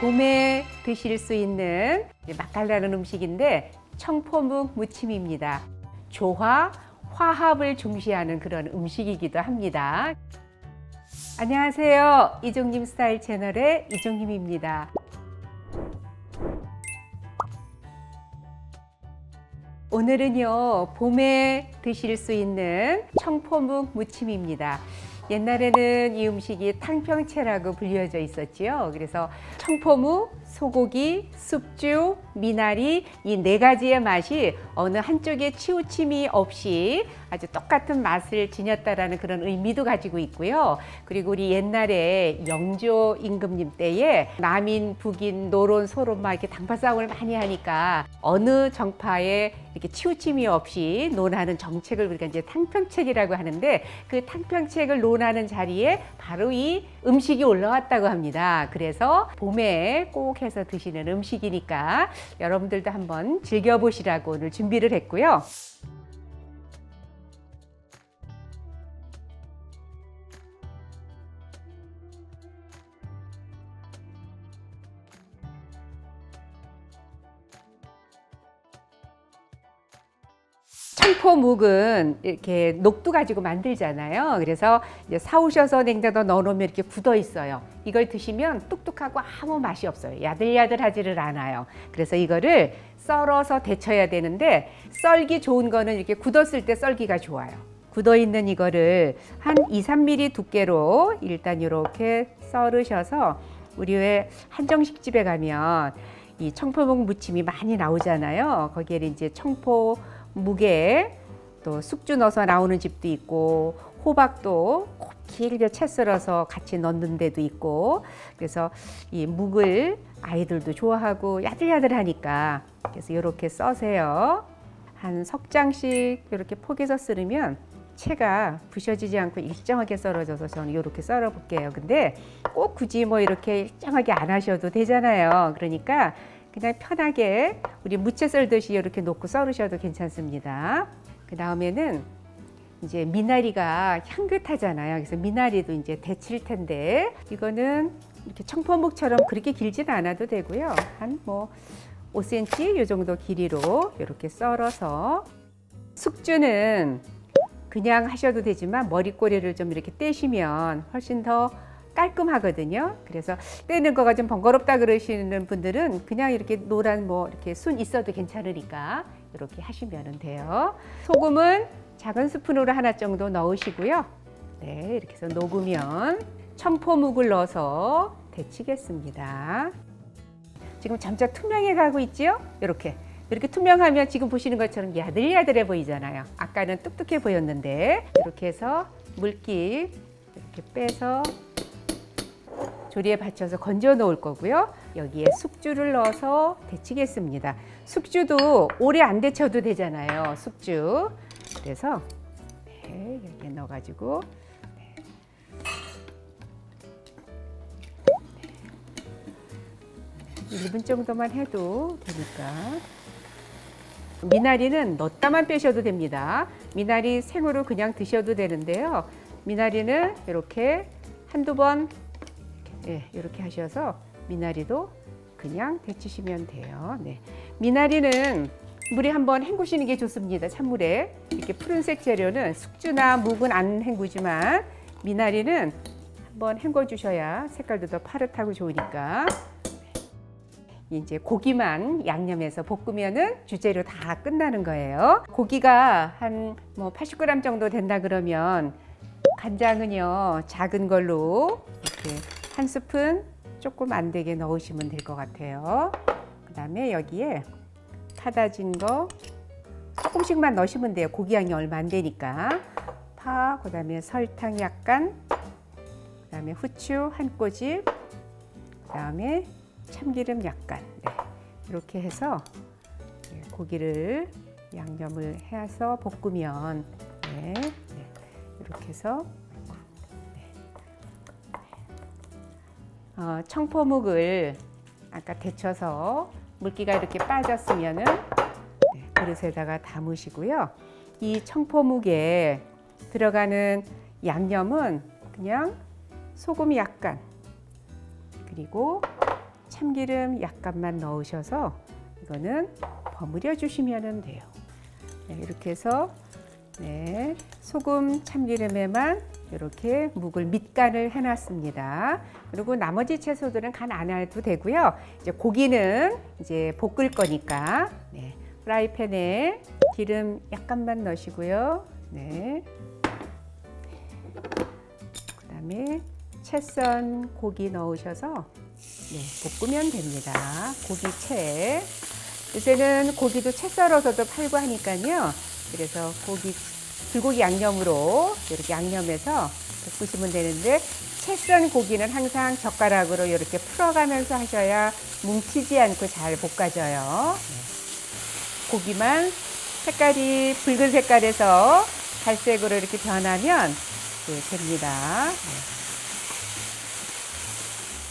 봄에 드실 수 있는 맛깔나는 음식인데 청포묵 무침입니다. 조화, 화합을 중시하는 그런 음식이기도 합니다. 안녕하세요. 이종님 스타일 채널의 이종님입니다. 오늘은요, 봄에 드실 수 있는 청포묵 무침입니다. 옛날에는 이 음식이 탕평채라고 불려져 있었지요. 그래서 청포묵, 소고기, 숙주, 미나리 이 네 가지의 맛이 어느 한쪽에 치우침이 없이 아주 똑같은 맛을 지녔다라는 그런 의미도 가지고 있고요. 그리고 우리 옛날에 영조 임금님 때에 남인, 북인, 노론, 소론 막 이렇게 당파 싸움을 많이 하니까 어느 정파에 이렇게 치우침이 없이 논하는 정책을 우리가 이제 탕평책이라고 하는데 그 탕평책을 논하는 자리에 바로 이 음식이 올라왔다고 합니다. 그래서 봄에 꼭 해서 드시는 음식이니까 여러분들도 한번 즐겨보시라고 오늘 준비를 했고요. 청포묵은 이렇게 녹두 가지고 만들잖아요. 그래서 이제 사오셔서 냉장고 넣어놓으면 이렇게 굳어 있어요. 이걸 드시면 뚝뚝하고 아무 맛이 없어요. 야들야들하지를 않아요. 그래서 이거를 썰어서 데쳐야 되는데 썰기 좋은 거는 이렇게 굳었을 때 썰기가 좋아요. 굳어 있는 이거를 한 2, 3mm 두께로 일단 이렇게 썰으셔서 우리 왜 한정식 집에 가면 이 청포묵 무침이 많이 나오잖아요. 거기에 이제 청포 무게 또 숙주 넣어서 나오는 집도 있고 호박도 곱 길게 채 썰어서 같이 넣는 데도 있고 그래서 이 묵을 아이들도 좋아하고 야들야들하니까 그래서 이렇게 써세요. 한 석 장씩 이렇게 포개서 썰으면 채가 부셔지지 않고 일정하게 썰어져서 저는 이렇게 썰어 볼게요. 근데 꼭 굳이 뭐 이렇게 일정하게 안 하셔도 되잖아요. 그러니까 그냥 편하게 우리 무채 썰듯이 이렇게 놓고 썰으셔도 괜찮습니다. 그 다음에는 이제 미나리가 향긋하잖아요. 그래서 미나리도 이제 데칠 텐데 이거는 이렇게 청포묵처럼 그렇게 길지는 않아도 되고요. 한 뭐 5cm 이 정도 길이로 이렇게 썰어서 숙주는 그냥 하셔도 되지만 머리꼬리를 좀 이렇게 떼시면 훨씬 더 깔끔하거든요. 그래서 떼는 거가 좀 번거롭다 그러시는 분들은 그냥 이렇게 노란 뭐 이렇게 순 있어도 괜찮으니까 이렇게 하시면 돼요. 소금은 작은 스푼으로 하나 정도 넣으시고요. 네, 이렇게 해서 녹으면 청포묵을 넣어서 데치겠습니다. 지금 점차 투명해 가고 있지요? 이렇게. 이렇게 투명하면 지금 보시는 것처럼 야들야들해 보이잖아요. 아까는 뚝뚝해 보였는데 이렇게 해서 물기 이렇게 빼서 조리에 받쳐서 건져 놓을 거고요. 여기에 숙주를 넣어서 데치겠습니다. 숙주도 오래 안 데쳐도 되잖아요. 숙주. 그래서 네, 이렇게 넣어가지고 네. 네. 1분 정도만 해도 되니까. 미나리는 넣었다만 빼셔도 됩니다. 미나리 생으로 그냥 드셔도 되는데요. 미나리는 이렇게 한두 번 예, 이렇게 하셔서 미나리도 그냥 데치시면 돼요. 네. 미나리는 물에 한번 헹구시는 게 좋습니다. 찬물에 이렇게 푸른색 재료는 숙주나 묵은 안 헹구지만 미나리는 한번 헹궈 주셔야 색깔도 더 파릇하고 좋으니까 네. 이제 고기만 양념해서 볶으면은 주재료 다 끝나는 거예요. 고기가 한 뭐 80g 정도 된다 그러면 간장은요 작은 걸로 이렇게 한 스푼 조금 안 되게 넣으시면 될 것 같아요. 그 다음에 여기에 타다진 거 조금씩만 넣으시면 돼요. 고기 양이 얼마 안 되니까. 파, 그 다음에 설탕 약간, 그 다음에 후추 한 꼬집, 그 다음에 참기름 약간. 네. 이렇게 해서 네, 고기를 양념을 해서 볶으면 네, 네. 이렇게 해서 청포묵을 아까 데쳐서 물기가 이렇게 빠졌으면은 네, 그릇에다가 담으시고요. 이 청포묵에 들어가는 양념은 그냥 소금 약간 그리고 참기름 약간만 넣으셔서 이거는 버무려 주시면 돼요. 네, 이렇게 해서 네, 소금 참기름에만 이렇게 묵을 밑간을 해놨습니다. 그리고 나머지 채소들은 간 안 해도 되고요. 이제 고기는 이제 볶을 거니까 네, 프라이팬에 기름 약간만 넣으시고요. 네. 그다음에 채썬 고기 넣으셔서 네, 볶으면 됩니다. 고기 채. 요새는 고기도 채 썰어서도 팔고 하니까요. 그래서 고기 불고기 양념으로 이렇게 양념해서 볶으시면 되는데 채썬 고기는 항상 젓가락으로 이렇게 풀어가면서 하셔야 뭉치지 않고 잘 볶아져요. 네. 고기만 색깔이 붉은 색깔에서 갈색으로 이렇게 변하면 네, 됩니다. 네.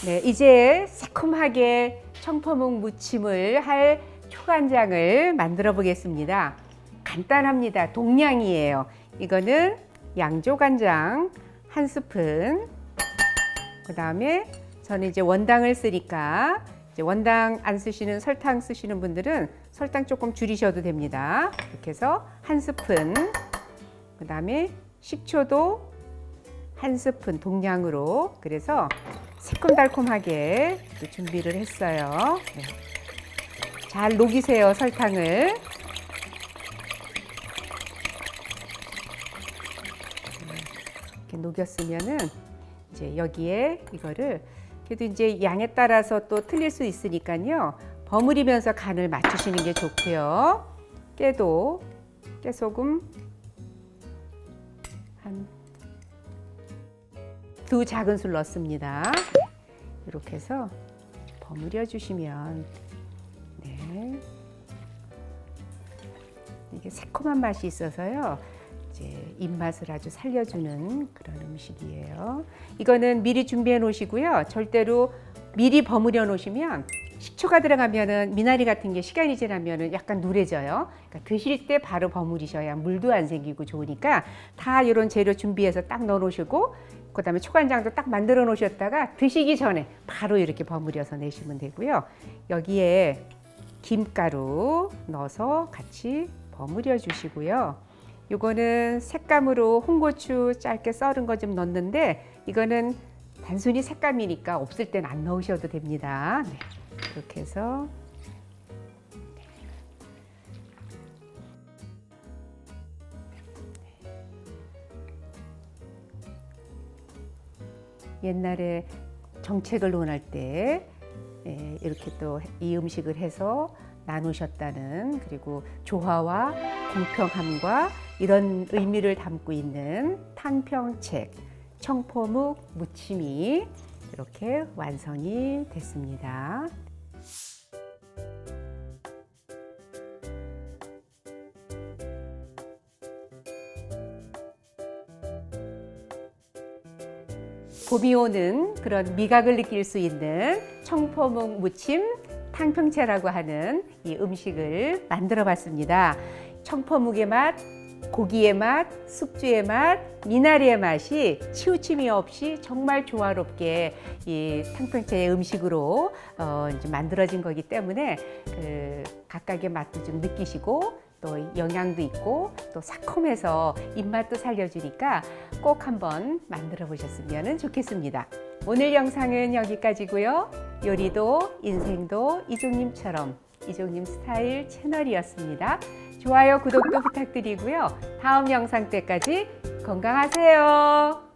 네, 이제 새콤하게 청포묵 무침을 할 초간장을 만들어 보겠습니다. 간단합니다. 동량이에요. 이거는 양조간장 한 스푼. 그 다음에 저는 이제 원당을 쓰니까 이제 원당 안 쓰시는 설탕 쓰시는 분들은 설탕 조금 줄이셔도 됩니다. 이렇게 해서 한 스푼. 그 다음에 식초도 한 스푼 동량으로 그래서 새콤달콤하게 또 준비를 했어요. 네. 잘 녹이세요 설탕을. 이렇게 녹였으면은 이제 여기에 이거를 그래도 이제 양에 따라서 또 틀릴 수 있으니까요. 버무리면서 간을 맞추시는 게 좋고요. 깨도 깨소금 한 두 작은 술 넣습니다. 이렇게 해서 버무려 주시면 네. 이게 새콤한 맛이 있어서요. 이제 입맛을 아주 살려주는 그런 음식이에요. 이거는 미리 준비해 놓으시고요. 절대로 미리 버무려 놓으시면 식초가 들어가면은 미나리 같은 게 시간이 지나면은 약간 누래져요. 그러니까 드실 때 바로 버무리셔야 물도 안 생기고 좋으니까 다 이런 재료 준비해서 딱 넣어 놓으시고 그다음에 초간장도 딱 만들어 놓으셨다가 드시기 전에 바로 이렇게 버무려서 내시면 되고요. 여기에 김가루 넣어서 같이 버무려 주시고요. 요거는 색감으로 홍고추 짧게 썰은 거 좀 넣는데 이거는 단순히 색감이니까 없을 땐 안 넣으셔도 됩니다. 네. 이렇게 해서 옛날에 정책을 논할 때 예, 이렇게 또 이 음식을 해서 나누셨다는 그리고 조화와 공평함과 이런 의미를 담고 있는 탕평책 청포묵 무침이 이렇게 완성이 됐습니다. 봄이 오는 그런 미각을 느낄 수 있는 청포묵 무침 탕평채라고 하는 이 음식을 만들어 봤습니다. 청포묵의 맛, 고기의 맛, 숙주의 맛, 미나리의 맛이 치우침이 없이 정말 조화롭게 이 탕평채의 음식으로 어, 이제 만들어진 거기 때문에 그 각각의 맛도 좀 느끼시고 또 영양도 있고 또 새콤해서 입맛도 살려주니까 꼭 한번 만들어 보셨으면 좋겠습니다. 오늘 영상은 여기까지고요. 요리도 인생도 이종님처럼 이종님 스타일 채널이었습니다. 좋아요, 구독도 부탁드리고요. 다음 영상 때까지 건강하세요.